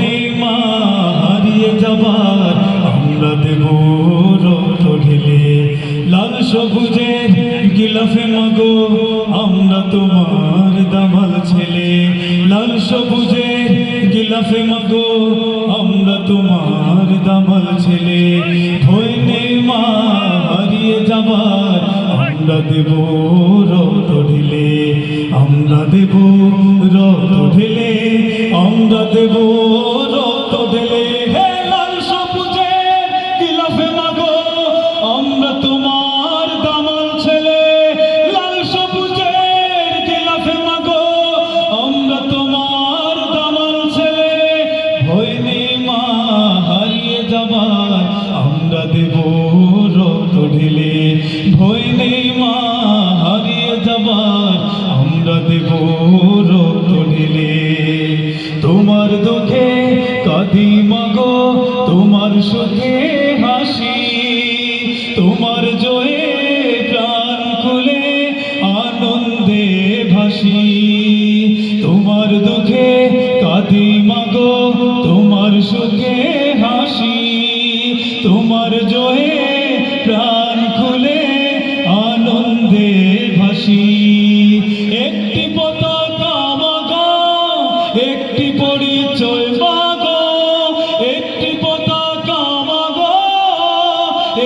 নেই মা, হারিয়ে যাবার আমরা দেব রক্ত ঢেলে। লাল সবুজের গিলাফে মাগো, আমরা তোমার দামাল ছেলে। লাল সবুজের গিলাফে মাগো, আমরা তোমার দামাল ছেলে। নেই মা, হারিয়ে যাবার আমরা দেব রক্ত ঢেলে আমরা দেব রক্ত ঢেলে আমরা দেব রক্ত ঢেলে। আমরা তোমার মাগো তোমার সুখে হাসি তোমার জয়ে প্রাণ খুলে আনন্দে ভাসি। তোমার দুঃখে কাঁদি মাগো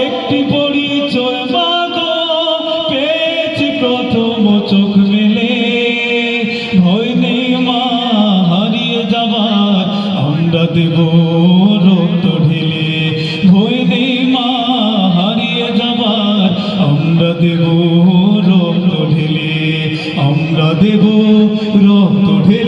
একটি পরিচয় মাগো পেয়েছি প্রথম চোখ মেলে। ভয় নেই মা, হারিয়ে যাবার আমরা দেব রক্ত ঢেলে। ভয় নেই মা, হারিয়ে যাবার আমরা দেব রক্ত ঢেলে। আমরা দেব রক্ত ঢেলে।